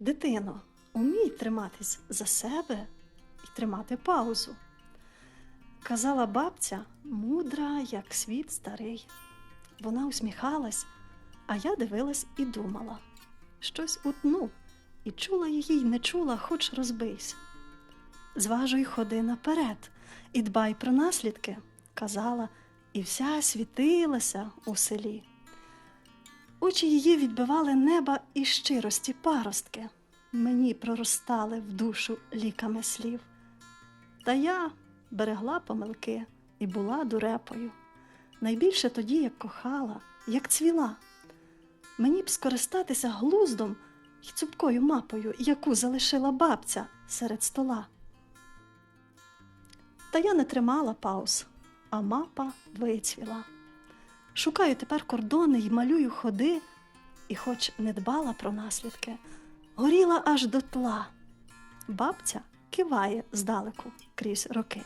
Дитино, умій триматись за себе і тримати паузу. Казала бабця, мудра, як світ старий. Вона усміхалась, а я дивилась і думала. Щось утну, і чула її, й не чула, хоч розбийся. Зважуй, ходи наперед і дбай про наслідки, казала, і вся світилася у селі. Очі її відбивали неба і щирості паростки, мені проростали в душу ліками слів. Та я берегла помилки і була дурепою. Найбільше тоді, як кохала, як цвіла. Мені б скористатися глуздом й цупкою мапою, яку залишила бабця серед стола. Та я не тримала пауз, а мапа вицвіла. Шукаю тепер кордони й малюю ходи, і, хоч не дбала про наслідки, горіла аж до тла. Бабця киває здалеку крізь роки.